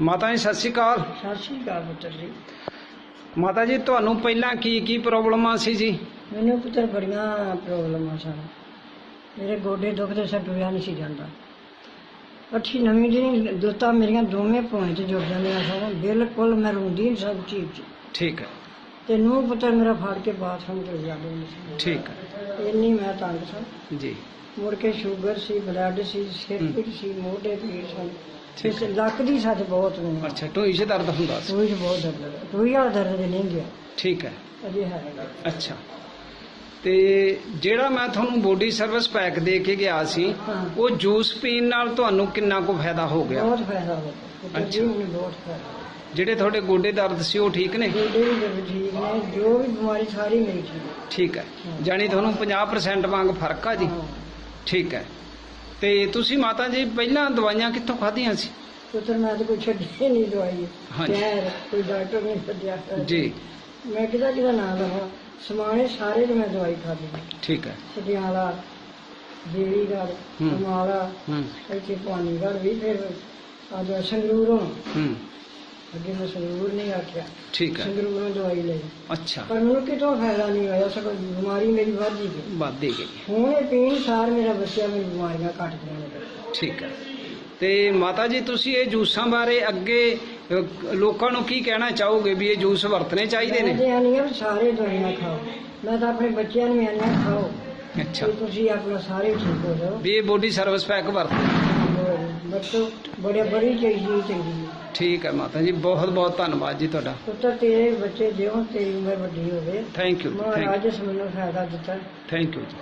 ਮਾਤਾ ਜੀ ਸਤਿ ਸ਼੍ਰੀ ਅਕਾਲ। ਸਤਿ ਸ਼੍ਰੀ ਅਕਾਲ ਪੁੱਤਰ ਜੀ। ਮਾਤਾ ਜੀ ਤੁਹਾਨੂੰ ਪਹਿਲਾਂ ਕੀ ਕੀ ਪ੍ਰੋਬਲਮਾਂ ਸੀ ਜੀ? ਮੈਨੂੰ ਪੁੱਤਰ ਬੜੀਆਂ ਪ੍ਰੋਬਲਮਾਂ ਸਨ। ਮੇਰੇ ਗੋਡੇ ਦੁਖਦੇ ਸਨ ਟੁਰਿਆ ਨਹੀਂ ਸੀ ਜਾਂਦਾ। ਅੱਠੀ ਨਵੀਂ ਦੀ ਦੁੱਤਾਂ ਮੇਰੀਆਂ ਦੋਵੇਂ ਭੋਂ ਚ ਜੁੜ ਜਾਂਦੀਆਂ ਸਨ। ਬਿਲਕੁਲ ਮੈਂ ਰੋਂਦੀ ਨਹੀਂ ਸਭ ਚੀਜ਼ ਚ। ਠੀਕ ਹੈ। ਤੇ ਨੂੰ ਪੁੱਤਰ ਮੇਰਾ ਫੜ ਕੇ ਬਾਥਰੂਮ ਚ ਜਾਂਦੇ ਨਹੀਂ ਸੀ। ਠੀਕ ਹੈ। ਇੰਨੀ ਮੈਂ ਤੰਗ ਸਾਂ। ਜੀ। ਮੁੜ ਕੇ ਸ਼ੂਗਰ ਸੀ ਬਲੱਡ ਸੀ ਸਿਰ ਹੂੰ। ਪੀੜ ਸੀ ਮੋਢੇ ਪੀੜ ਸਨ ਇਸ ਲੱਕ ਦੀ ਸੱਚ ਬਹੁਤ ਮੈਨੂੰ ਅੱਛਾ ਢੋਈ 'ਚ ਦਰਦ ਹੁੰਦਾ ਸੀ? ਟੂਈ ਬਹੁਤ ਦਰਦ ਹੈ। ਟੂਈ ਵਾਲਾ ਦਰਦ ਨਹੀਂ ਗਿਆ। ਠੀਕ ਹੈ। ਅਜੇ ਹੈਗਾ ਅੱਛਾ। ਤੇ ਜਿਹੜਾ ਮੈਂ ਤੁਹਾਨੂੰ ਬੋਡੀ ਸਰਵਿਸ ਪੈਕ ਦੇ ਕੇ ਗਿਆ ਸੀ ਹਾਂ। ਉਹ ਜੂਸ ਪੀਣ ਨਾਲ ਤੁਹਾਨੂੰ ਕਿੰਨਾ ਕੁ ਫਾਇਦਾ ਹੋ ਗਿਆ? ਬਹੁਤ ਫਾਇਦਾ ਪੁੱਤਰ ਜੀ ਅੱਛਾ। ਬਹੁਤ ਫਾਇਦਾ। ਜਿਹੜੇ ਤੁਹਾਡੇ ਗੋਡੇ ਦਰਦ ਸੀ ਉਹ ਠੀਕ ਨੇ? ਗੋਡੇ ਵੀ ਦਰਦ ਠੀਕ ਨੇ ਜੋ ਵੀ ਬਿਮਾਰੀ ਸਾਰੀ ਮੇਰੀ ਠੀਕ ਹੈ। ਠੀਕ ਹੈ। ਜਾਣੀ ਤੁਹਾਨੂੰ 50% ਵਾਂਗ ਫ਼ਰਕ ਆ ਜੀ? ਹਾਂ। ਠੀਕ ਹੈ। ਤੇ ਤੁਸੀਂ ਮਾਤਾ ਜੀ ਪਹਿਲਾਂ ਦਵਾਈਆਂ ਕਿੱਥੋਂ ਖਾਧੀਆਂ ਸੀ? ਪੁੱਤਰ ਮੈਂ ਤਾਂ ਕੋਈ ਛੱਡੀ ਨਹੀਂ ਦਵਾਈ। ਹਾਂਜੀ। ਖੈਰ ਕੋਈ ਡਾਕਟਰ ਨਹੀਂ ਛੱਡਿਆ। ਜੀ। ਮੈਂ ਕਿਹਦਾ ਕਿਹਦਾ ਨਾਮ ਲਵਾਂ? ਸਮਾਣੇ ਸਾਰੇ ਦੀ ਮੈਂ ਦਵਾਈ ਖਾਧੀ ਠੀਕ ਹੈ। ਸਟਿਆਲਾ ਜੇੜੀਗੜ ਹੂੰ। ਹਮਾਲਾ ਹੂੰ। ਇੱਥੇ ਪਾਣੀਗੜ ਵੀ ਫਿਰ ਅੱਜ ਸੰਗਰੂਰੋਂ ਹੂੰ। ਅੱਗੇ ਮੈਂ ਸੰਗਰੂਰ ਨਹੀਂ ਆਖਿਆ। ਠੀਕ ਹੈ। ਸੰਗਰੂਰੋਂ ਦਵਾਈ ਲਈ। ਅੱਛਾ। ਪਰ ਮੈਨੂੰ ਕਿਤੋਂ ਫਾਇਦਾ ਨਹੀਂ ਹੋਇਆ ਸਗੋਂ ਬਿਮਾਰੀ ਮੇਰੀ ਵੱਧ ਹੀ ਗਈ। ਵੱਧਦੀ ਗਈ। ਹੁਣ ਇਹ ਪੀਣ ਸਾਰ ਮੇਰਾ ਬੱਚਿਆਂ ਮੇਰੀ ਬਿਮਾਰੀਆਂ ਘਟ ਗਈਆਂ ਨੇ ਠੀਕ ਹੈ। ਤੇ ਮਾਤਾ ਜੀ ਤੁਸੀਂ ਇਹ ਜੂਸਾਂ ਬਾਰੇ ਅੱਗੇ ਲੋਕਾਂ ਨੂੰ ਕੀ ਕਹਿਣਾ ਚਾਹੋਗੇ ਵੀ ਇਹ ਜੂਸ ਵਰਤਣੇ ਚਾਹੀਦੇ ਮੈਂ ਨੇ ਤੇ ਆਨੀ ਆ ਸਾਰੇ ਦਵਾਈਆਂ ਖਾਓ। ਮੈਂ ਤਾਂ ਆਪਣੇ ਬੱਚਿਆਂ ਨੂੰ ਵੀ ਆਨੀ ਖਾਓ। ਅੱਛਾ। ਤੁਸੀਂ ਆਪਣਾ ਸਾਰੇ ਠੀਕ ਹੋ ਜਾਓ। ਵੀ ਇਹ ਬੋਡੀ ਸਰਵਿਸ ਪੈਕ ਵਰਤੋ। ਬੱਚੋ ਬੜੇ ਬੜੀ ਚਾਹੀਦੀ ਚੰਗੀ। ਹੈ। ਠੀਕ ਹੈ ਮਾਤਾ ਜੀ ਬਹੁਤ ਬਹੁਤ ਧੰਨਵਾਦ ਜੀ ਤੁਹਾਡਾ। ਪੁੱਤਰ ਤੇਰੇ ਬੱਚੇ ਜਿਉਂ ਤੇਰੀ ਉਮਰ ਵੱਡੀ ਹੋਵੇ। ਥੈਂਕ ਯੂ ਮਹਾਰਾਜ ਇਸ ਮੈਨੂੰ ਫਾਇਦਾ ਦਿੱਤਾ। ਥੈਂਕ ਯੂ ਜੀ।